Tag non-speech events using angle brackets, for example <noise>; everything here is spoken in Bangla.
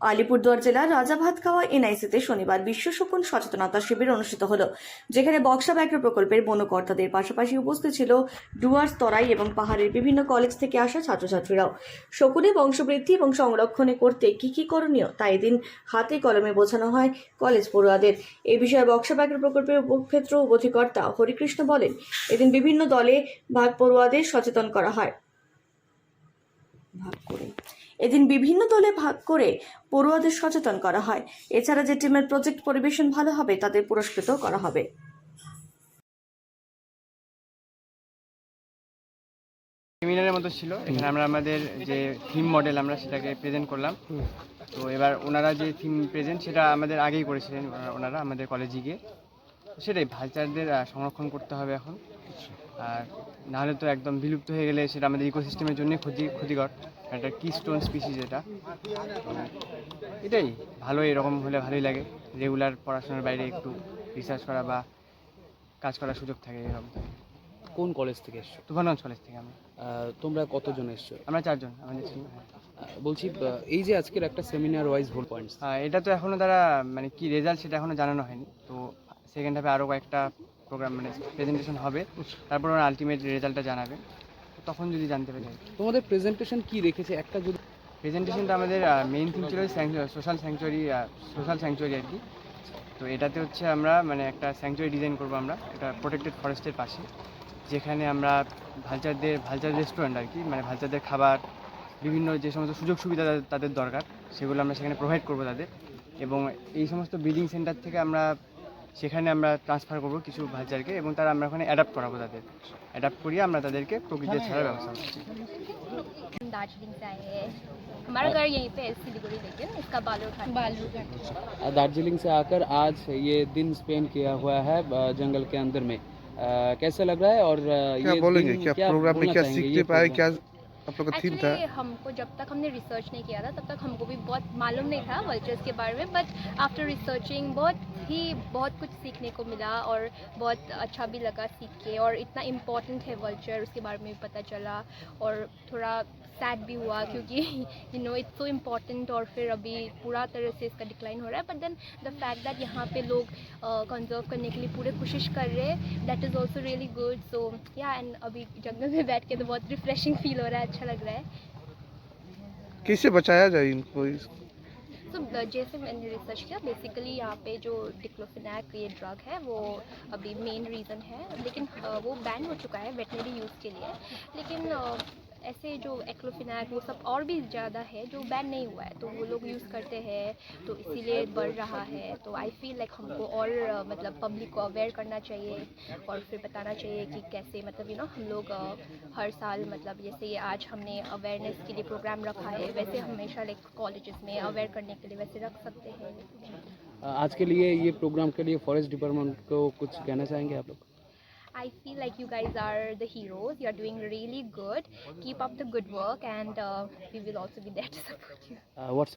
আলিপুরদুয়ার জেলার রাজাভাতখাওয়া এনআইসিতে শনিবার বিশ্ব শকুন সচেতনতা শিবির অনুষ্ঠিত হল, যেখানে বক্সা ব্যাঘ্র প্রকল্পের বনকর্তাদের পাশাপাশি উপস্থিত ছিল ডুয়ার্স তরাই এবং পাহাড়ের বিভিন্ন কলেজ থেকে আসা ছাত্রছাত্রীরাও। শকুনে বংশবৃদ্ধি এবং সংরক্ষণে করতে কি কি করণীয় তা এদিন হাতে কলমে বোঝানো হয় কলেজ পড়ুয়াদের। এ বিষয়ে বক্সা ব্যাঘ্র প্রকল্পের উপক্ষেত্র অধিকর্তা হরিকৃষ্ণ বলেন, এদিন বিভিন্ন দলে ভাগ পড়ুয়াদের সচেতন করা হয়। ভাগ করে। এদিন বিভিন্ন দলে ভাগ করে পড়ুয়াদের সচেতন করা হয়। এছাড়া যে টিমের প্রজেক্ট পরিবেশন ভালো হবে তাদের পুরস্কৃত করা হবে। সেমিনারের মতো ছিল। এখানে আমরা আমাদের যে থিম মডেল আমরা সেটাকে প্রেজেন্ট করলাম। তো এবার ওনারা যে থিম প্রেজেন্ট সেটা আমাদের আগেই করেছিলেন ওনারা- আমাদের কলেজে গিয়ে। তো সেটাই ভাইচারদের আহ, সংরক্ষণ করতে হবে এখন। আর নাহলে তো একদম বিলুপ্ত হয়ে গেলে সেটা আমাদের ইকোসিস্টেমের জন্য ক্ষতি ক্ষতিকর। একটা কি স্টোন স্পিসিস এটা এটাই ভালো এরকম হলে ভালোই লাগে। রেগুলার পড়াশোনার বাইরে একটু রিসার্চ করা বা কাজ করার সুযোগ থাকে এরকম। কোন কলেজ থেকে এসছো? তুফানগঞ্জ কলেজ থেকে আহ, তোমরা কতজন এসছো? আমরা চারজন আমাদের বলছি এই যে আজকের একটা সেমিনার ওয়াইজ ভোল পয়েন্টস এটা তো এখনও তারা মানে কি রেজাল্ট সেটা এখনও জানানো হয়নি। তো সেকেন্ড হাফে আরও কয়েকটা প্রোগ্রাম মানে প্রেজেন্টেশন হবে। তারপর ওরা আলটিমেট রেজাল্টটা জানাবে। তখন যদি জানতে পারি তোমাদের প্রেজেন্টেশন কি রেখেছে? একটা যদি প্রেজেন্টেশনটা আমাদের মেইন থিম ছিল সোশ্যাল স্যাংচুয়ারি সোশ্যাল স্যাংচুয়ারি আর কি। তো এটাতে হচ্ছে আমরা মানে একটা স্যাংচুয়ারি ডিজাইন করব আমরা এটা প্রোটেক্টেড ফরেস্টের পাশে যেখানে আমরা ভালচারদের ভালচার রেস্টুরেন্ট আর কি মানে ভালচারদের খাবার বিভিন্ন যে সমস্ত সুযোগ সুবিধা তাদের- তাদের দরকার সেগুলো আমরা সেখানে প্রোভাইড করব তাদের। এবং এই সমস্ত ব্রিডিং সেন্টার থেকে আমরা সেখানে আমরা ট্রান্সফার করবো কিছু ভালচারকে এবং তারা আমরা ওখানে অ্যাডাপ্ট করাবো তাদের অ্যাডাপ্ট করিয়ে আমরা তাদেরকে প্রকৃতিতে ছাড়ার ব্যবস্থা করছি हम दार्जिलिंग से आए हैं हमारा घर यहीं पे है सिलीगुड़ी लेकिन इसका बालूरघाट बालूरघाट अ, दार्जिलिंग से आकर आज ये दिन स्पेंड किया हुआ है अ, जंगल के अंदर में अ, कैसा लग रहा है और अ, क्या ये बोलेंगे दिन क्या प्रोग्राम में बोलना क्या चाहेंगे सीखते ये पाए प्रोग्राम? क्या आप लोग का थीम था एक्चुअली हमको जब तक हमने रिसर्च नहीं किया था तब तक हमको भी बहुत मालूम नहीं था वल्चर्स के बारे में बट आफ्टर रिसर्चिंग बहुत ही बहुत कुछ सीखने को मिला और बहुत अच्छा भी लगा सीख के और इतना इम्पोर्टेंट है वल्चर उसके बारे में भी पता चला और थोड़ा सैड भी हुआ क्योंकि you know it's so important और फिर अभी पूरा तरह से इसका डिक्लाइन हो रहा है but then the fact that यहाँ पे लोग कंजर्व uh, करने के लिए पूरे कोशिश कर रहे हैं that is also really good so या एंड अभी जंगल में बैठ के तो बहुत रिफ्रेशिंग फील हो रहा है अच्छा लग रहा है। कैसे बचाया जाए इनको इस- तो uh, जैसे मैंने रिसर्च किया बेसिकली यहाँ पे जो डिक्लोफिनैक ये ड्रग है वो अभी मेन रीज़न है लेकिन वो बैन हो चुका है वेटनरी यूज़ के लिए। लेकिन ऐसे जो एक्लोफिनैक, वो सब और भी ज़्यादा है, जो बैन नहीं हुआ है तो वो लोग यूज़ करते हैं तो इसीलिए बढ़ रहा है तो आई फील लाइक हमको और मतलब पब्लिक को अवेयर करना चाहिए और फिर बताना चाहिए कि कैसे मतलब यू नो हम लोग हर साल मतलब जैसे आज हमने अवेयरनेस के लिए प्रोग्राम रखा है, वैसे हमेशा लाइक कॉलेजेस में अवेयर करने के लिए वैसे रख सकते हैं। आज के लिए ये प्रोग्राम के लिए फॉरेस्ट डिपार्टमेंट को कुछ कहना चाहेंगे आप लोग? I feel like you guys are the heroes. You're doing really good. Keep up the good work, and uh, we will also be there to <laughs> support you. Uh, what's